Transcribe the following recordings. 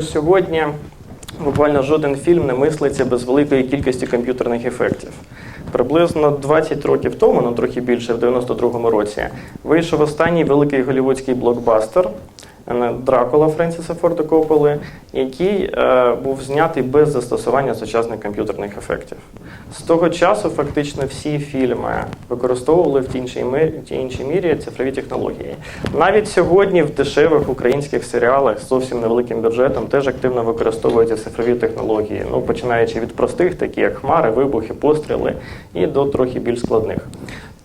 Сьогодні буквально жоден фільм не мислиться без великої кількості комп'ютерних ефектів. Приблизно 20 років тому, ну трохи більше, в 92-му році, вийшов останній великий голівудський блокбастер Дракула Френсіса Форда Копполи, який е, був знятий без застосування сучасних комп'ютерних ефектів. З того часу фактично всі фільми використовували в тій іншій, ми- тій іншій мірі цифрові технології. Навіть сьогодні в дешевих українських серіалах з зовсім невеликим бюджетом теж активно використовуються цифрові технології. Ну, починаючи від простих, такі як хмари, вибухи, постріли, і до трохи більш складних.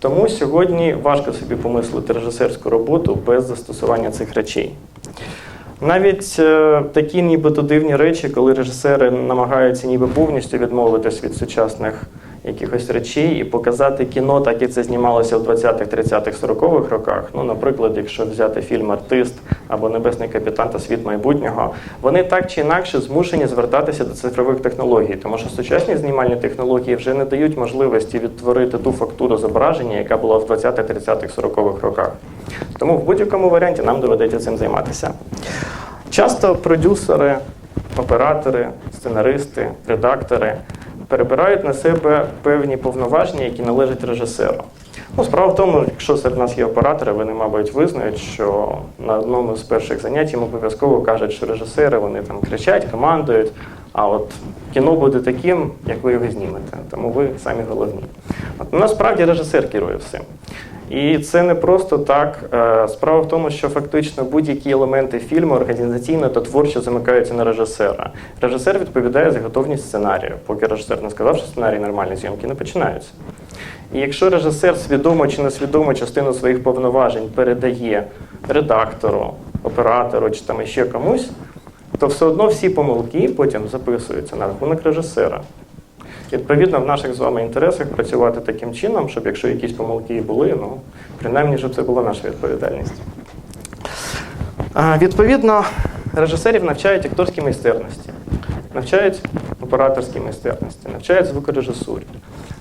Тому сьогодні важко собі помислити режисерську роботу без застосування цих речей. Навіть е, такі нібито дивні речі, коли режисери намагаються ніби повністю відмовитись від сучасних якихось речей і показати кіно, так як це знімалося в 20-х, 30-х, 40-х роках. Ну, наприклад, якщо взяти фільм Артист або Небесний капітан та світ майбутнього, вони так чи інакше змушені звертатися до цифрових технологій, тому що сучасні знімальні технології вже не дають можливості відтворити ту фактуру зображення, яка була в 20-х, 30-х, 40-х роках. Тому в будь-якому варіанті нам доведеться цим займатися. Часто продюсери, оператори, сценаристи, редактори перебирають на себе певні повноваження, які належать режисеру. Ну, справа в тому, якщо серед нас є оператори, вони, мабуть, визнають, що на одному з перших занять їм обов'язково кажуть, що режисери вони там кричать, командують, а от кіно буде таким, як ви його знімете. Тому ви самі головні. От, насправді режисер керує всім. І це не просто так. Е, Справа в тому, що фактично будь-які елементи фільму організаційно та творчо замикаються на режисера. Режисер відповідає за готовність сценарію. Поки режисер не сказав, що сценарій нормальні зйомки не починаються. І якщо режисер свідомо чи несвідомо частину своїх повноважень передає редактору, оператору чи там ще комусь, то все одно всі помилки потім записуються на рахунок режисера. Відповідно, в наших з вами інтересах працювати таким чином, щоб якщо якісь помилки і були, ну принаймні, щоб це була наша відповідальність. Відповідно, режисерів навчають акторській майстерності, навчають операторській майстерності, навчають звукорежисурі.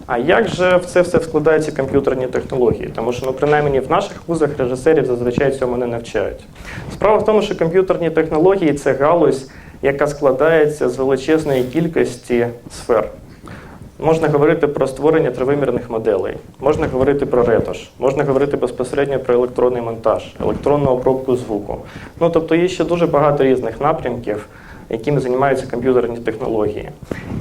А як же в це все вкладаються комп'ютерні технології? Тому що, ну, принаймні, в наших вузах режисерів зазвичай цьому не навчають. Справа в тому, що комп'ютерні технології це галузь, яка складається з величезної кількості сфер. Можна говорити про створення тривимірних моделей, можна говорити про ретуш, можна говорити безпосередньо про електронний монтаж, електронну обробку звуку. Ну тобто є ще дуже багато різних напрямків, якими займаються комп'ютерні технології.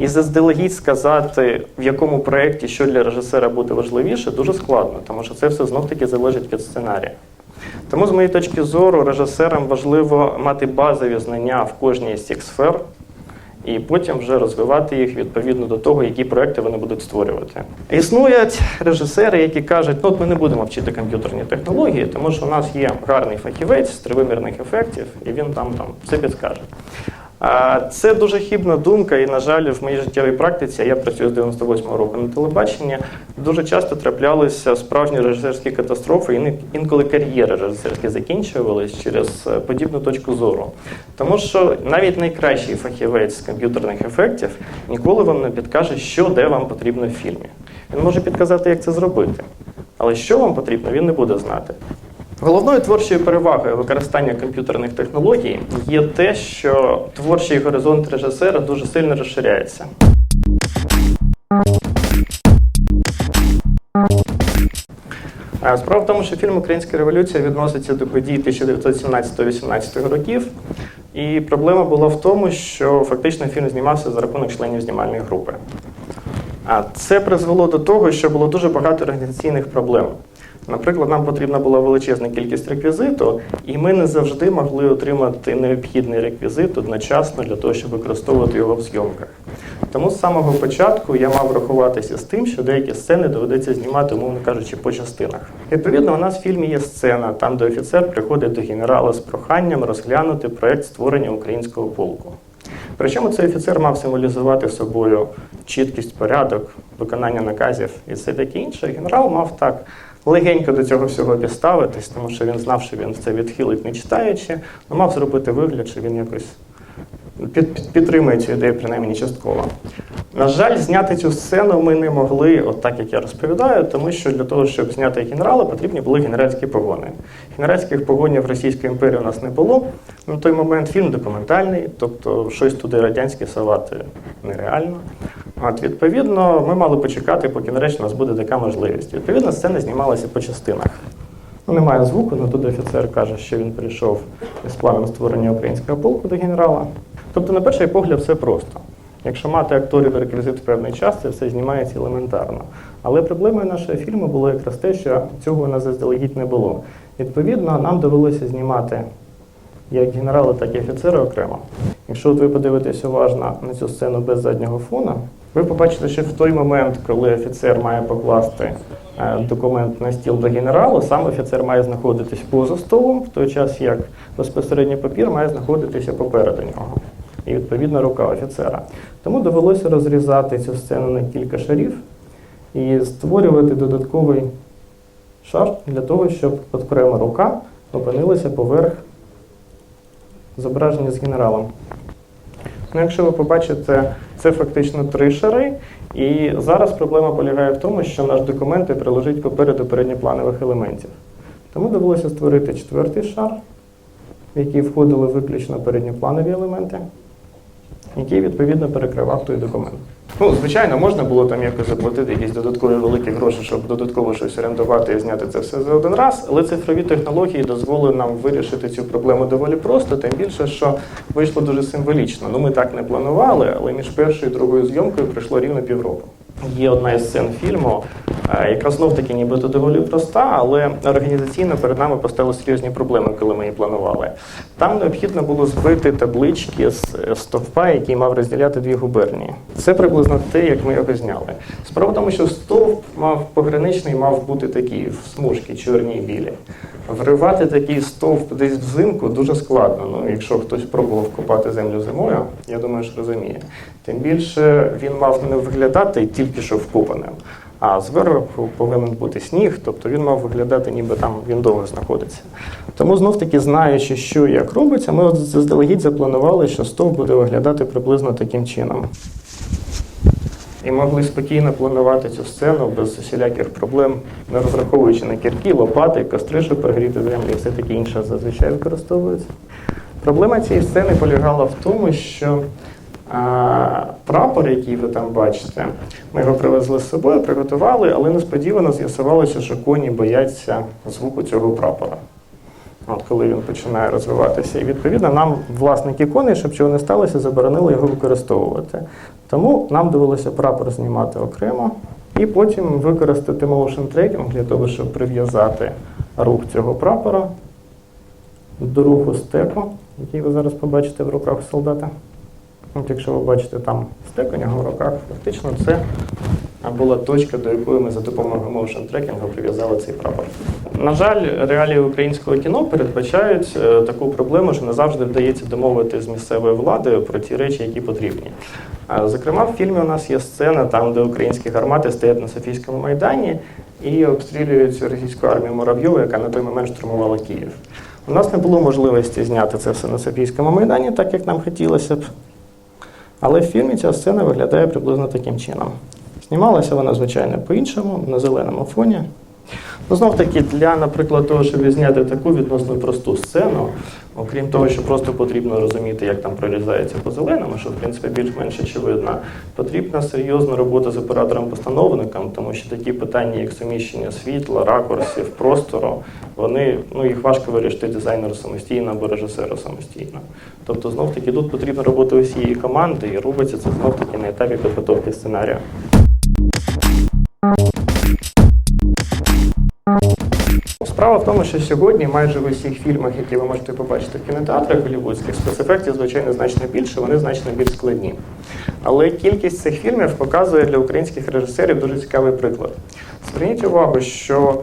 І заздалегідь сказати, в якому проєкті що для режисера буде важливіше, дуже складно, тому що це все знов-таки залежить від сценарія. Тому, з моєї точки зору, режисерам важливо мати базові знання в кожній з цих сфер, і потім вже розвивати їх відповідно до того, які проекти вони будуть створювати. Існують режисери, які кажуть, ну от ми не будемо вчити комп'ютерні технології, тому що у нас є гарний фахівець з тривимірних ефектів, і він там, там все підскаже. А, Це дуже хібна думка, і, на жаль, в моїй життєвій практиці, я працюю з 98-го року на телебаченні, дуже часто траплялися справжні режисерські катастрофи, і інколи кар'єри режисерські закінчувались через е, подібну точку зору. Тому що навіть найкращий фахівець з комп'ютерних ефектів ніколи вам не підкаже, що де вам потрібно в фільмі. Він може підказати, як це зробити. Але що вам потрібно, він не буде знати. Головною творчою перевагою використання комп'ютерних технологій є те, що творчий горизонт режисера дуже сильно розширяється. Справа в тому, що фільм Українська революція відноситься до подій 1917-18 років. І проблема була в тому, що фактично фільм знімався за рахунок членів знімальної групи. А це призвело до того, що було дуже багато організаційних проблем. Наприклад, нам потрібна була величезна кількість реквізиту, і ми не завжди могли отримати необхідний реквізит одночасно для того, щоб використовувати його в зйомках. Тому з самого початку я мав рахуватися з тим, що деякі сцени доведеться знімати, умовно кажучи, по частинах. Відповідно, у нас в фільмі є сцена, там, де офіцер приходить до генерала з проханням розглянути проект створення українського полку. Причому цей офіцер мав символізувати собою чіткість, порядок, виконання наказів і все таке інше. Генерал мав так легенько до цього всього підставитись, тому що він знав, що він це відхилить не читаючи, але мав зробити вигляд, що він якось під, під- підтримує цю ідею, принаймні частково. На жаль, зняти цю сцену ми не могли, от так як я розповідаю, тому що для того, щоб зняти генерала, потрібні були генеральські погони. Генеральських погонів Російської імперії у нас не було. На той момент фільм документальний, тобто щось туди радянське совати нереально. От, відповідно, ми мали почекати, поки нарешті у нас буде така можливість. Відповідно, сцена знімалася по частинах. Ну, немає звуку, але тут офіцер каже, що він прийшов із планом створення українського полку до генерала. Тобто, на перший погляд, все просто. Якщо мати акторів і реквізит в певний час, це все знімається елементарно. Але проблемою нашого фільму було якраз те, що цього у нас заздалегідь не було. Відповідно, нам довелося знімати як генерала, так і офіцера окремо. Якщо от ви подивитесь уважно на цю сцену без заднього фона, ви побачите, що в той момент, коли офіцер має покласти е, документ на стіл до генералу, сам офіцер має знаходитись поза столом, в той час як безпосередньо папір має знаходитися попереду нього. І відповідно рука офіцера. Тому довелося розрізати цю сцену на кілька шарів і створювати додатковий шар для того, щоб окрема рука опинилася поверх зображення з генералом. Ну, якщо ви побачите, це фактично три шари. І зараз проблема полягає в тому, що наш документ приложить попереду передньопланових елементів. Тому довелося створити четвертий шар, в який входили виключно передньопланові елементи, який відповідно перекривав той документ. Ну, звичайно, можна було там якось заплатити якісь додаткові великі гроші, щоб додатково щось орендувати і зняти це все за один раз. Але цифрові технології дозволили нам вирішити цю проблему доволі просто, тим більше, що вийшло дуже символічно. Ну, ми так не планували, але між першою і другою зйомкою пройшло рівно півроку. Є одна із сцен фільму, е, яка знов таки нібито доволі проста, але організаційно перед нами постали серйозні проблеми, коли ми її планували. Там необхідно було збити таблички з е, стовпа, який мав розділяти дві губернії. Це приблизно те, як ми його зняли. Справа в тому, що стовп мав пограничний, мав бути такий в смужки, чорні і білі. Вривати такий стовп десь взимку дуже складно. Ну, якщо хтось пробував копати землю зимою, я думаю, що розуміє. Тим більше він мав не виглядати тільки що вкопаним, а зверху повинен бути сніг, тобто він мав виглядати, ніби там він довго знаходиться. Тому знов таки, знаючи, що як робиться, ми от заздалегідь запланували, що стовп буде виглядати приблизно таким чином. І могли спокійно планувати цю сцену без усіляких проблем, не розраховуючи на кірки, лопати, костри, щоб прогріти землю і все таке інше зазвичай використовується. Проблема цієї сцени полягала в тому, що а, прапор, який ви там бачите, ми його привезли з собою, приготували, але несподівано з'ясувалося, що коні бояться звуку цього прапора. От коли він починає розвиватися. І відповідно нам власники коней, щоб чого не сталося, заборонили його використовувати. Тому нам довелося прапор знімати окремо і потім використати motion tracking для того, щоб прив'язати рух цього прапора до руху стеку, який ви зараз побачите в руках солдата. От якщо ви бачите там стек у нього в руках, фактично це була точка, до якої ми за допомогою motion трекінгу прив'язали цей прапор. На жаль, реалії українського кіно передбачають е, таку проблему, що не завжди вдається домовити з місцевою владою про ті речі, які потрібні. Зокрема, в фільмі у нас є сцена, там, де українські гармати стоять на Софійському майдані і обстрілюють російську армію Муравйова, яка на той момент штурмувала Київ. У нас не було можливості зняти це все на Софійському майдані, так як нам хотілося б. Але в фільмі ця сцена виглядає приблизно таким чином. Знімалася вона, звичайно, по-іншому, на зеленому фоні. Ну, знов таки, для, наприклад, того, щоб зняти таку відносно просту сцену, окрім того, що просто потрібно розуміти, як там прорізається по зеленому, що в принципі більш-менш очевидно, потрібна серйозна робота з оператором-постановником, тому що такі питання, як суміщення світла, ракурсів, простору, вони ну їх важко вирішити дизайнеру самостійно або режисеру самостійно. Тобто, знов таки тут потрібна робота усієї команди, і робиться це знов таки на етапі підготовки сценарію. Справа в тому, що сьогодні майже в усіх фільмах, які ви можете побачити в кінотеатрах голівудських, спецефектів, звичайно, значно більше, вони значно більш складні. Але кількість цих фільмів показує для українських режисерів дуже цікавий приклад. Зверніть увагу, що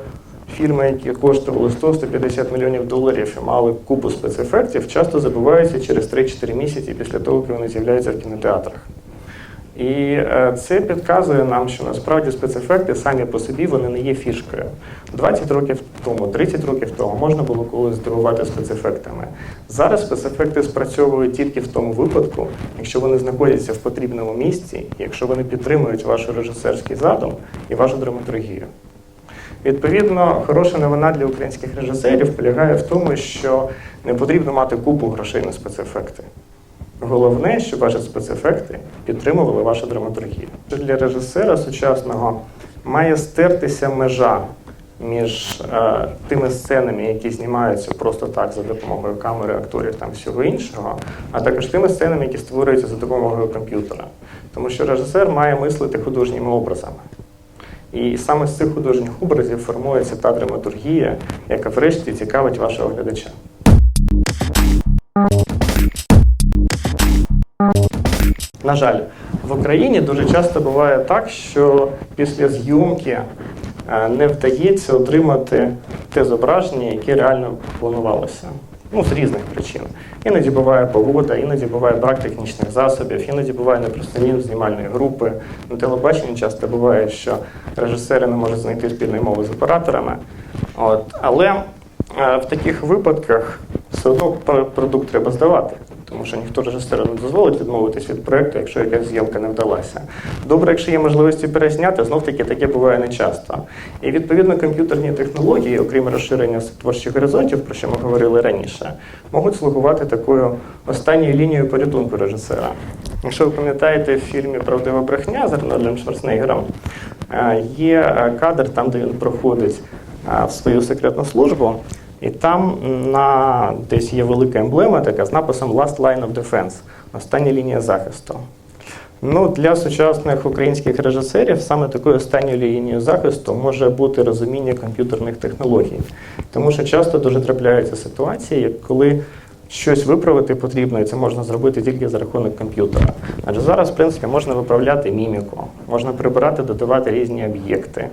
фільми, які коштували 100-150 мільйонів доларів і мали купу спецефектів, часто забуваються через 3-4 місяці після того, як вони з'являються в кінотеатрах. І е, це підказує нам, що насправді спецефекти самі по собі вони не є фішкою. 20 років тому, 30 років тому можна було когось здивувати спецефектами. Зараз спецефекти спрацьовують тільки в тому випадку, якщо вони знаходяться в потрібному місці, якщо вони підтримують ваш режисерський задум і вашу драматургію. Відповідно, хороша новина для українських режисерів полягає в тому, що не потрібно мати купу грошей на спецефекти. Головне, щоб ваші спецефекти підтримували вашу драматургію. Для режисера сучасного має стертися межа між е, тими сценами, які знімаються просто так за допомогою камери, акторів там всього іншого, а також тими сценами, які створюються за допомогою комп'ютера. Тому що режисер має мислити художніми образами. І саме з цих художніх образів формується та драматургія, яка врешті цікавить вашого глядача. На жаль, в Україні дуже часто буває так, що після зйомки е, не вдається отримати те зображення, яке реально планувалося. Ну, з різних причин. Іноді буває погода, іноді буває брак технічних засобів, іноді буває непростання знімальної групи. На телебаченні часто буває, що режисери не можуть знайти спільної мови з операторами. От. Але е, в таких випадках все одно продукт треба здавати. Тому що ніхто режисеру не дозволить відмовитись від проєкту, якщо якась зйомка не вдалася. Добре, якщо є можливості перезняти, знов таки таке буває не часто. І відповідно комп'ютерні технології, окрім розширення творчих горизонтів, про що ми говорили раніше, можуть слугувати такою останньою лінією порятунку режисера. Якщо ви пам'ятаєте в фільмі Правдива брехня з Арнольдом Шварценеггером, е, є е, кадр там, де він проходить е, в свою секретну службу. І там на десь є велика емблема, така з написом Last Line of Defense остання лінія захисту. Ну, для сучасних українських режисерів саме такою останньою лінією захисту може бути розуміння комп'ютерних технологій. Тому що часто дуже трапляються ситуації, коли щось виправити потрібно, і це можна зробити тільки за рахунок комп'ютера. Адже зараз, в принципі, можна виправляти міміку, можна прибирати, додавати різні об'єкти.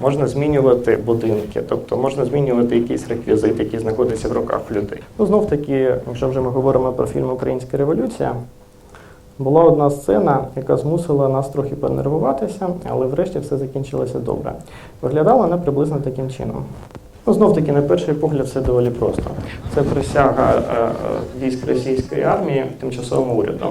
Можна змінювати будинки, тобто можна змінювати якийсь реквізит, який знаходиться в руках людей. Ну, знов таки, якщо вже ми говоримо про фільм Українська революція, була одна сцена, яка змусила нас трохи понервуватися, але врешті все закінчилося добре. Виглядала вона приблизно таким чином. Ну, знов таки, на перший погляд, все доволі просто. Це присяга е, е, військ російської армії тимчасовому уряду.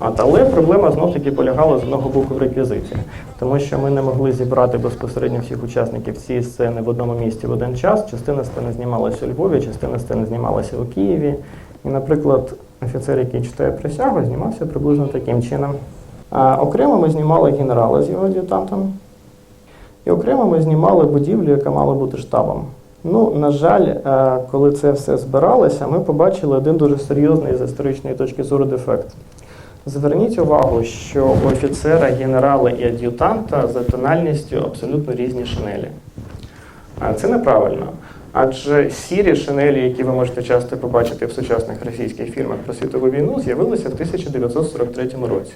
От, але проблема знов таки полягала з одного боку в реквізиті, тому що ми не могли зібрати безпосередньо всіх учасників цієї сцени в одному місці в один час. Частина сцени знімалася у Львові, частина сцени знімалася у Києві. І, наприклад, офіцер, який читає присягу, знімався приблизно таким чином. А, окремо ми знімали генерала з його ад'ютантом, і окремо ми знімали будівлю, яка мала бути штабом. Ну, на жаль, е, коли це все збиралося, ми побачили один дуже серйозний з історичної точки зору дефект. Зверніть увагу, що у офіцера, генерала і ад'ютанта за тональністю абсолютно різні шинелі. Це неправильно. Адже сірі шинелі, які ви можете часто побачити в сучасних російських фільмах про світову війну, з'явилися в 1943 році.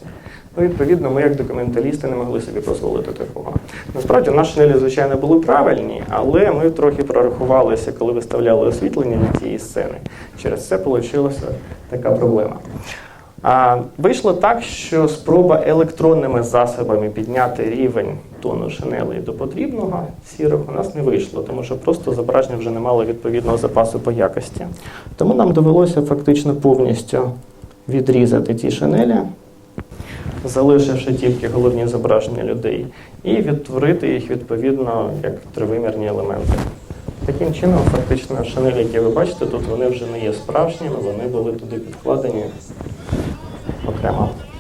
Ну, відповідно, ми, як документалісти, не могли собі дозволити такого. Насправді, наші шинелі, звичайно, були правильні, але ми трохи прорахувалися, коли виставляли освітлення для цієї сцени. Через це вийшла така проблема. Вийшло так, що спроба електронними засобами підняти рівень тону шинелей до потрібного сірих у нас не вийшло, тому що просто зображення вже не мало відповідного запасу по якості. Тому нам довелося фактично повністю відрізати ті шинелі, залишивши тільки головні зображення людей, і відтворити їх відповідно як тривимірні елементи. Таким чином, фактично, шинелі, які ви бачите, тут вони вже не є справжніми, вони були туди підкладені окремо.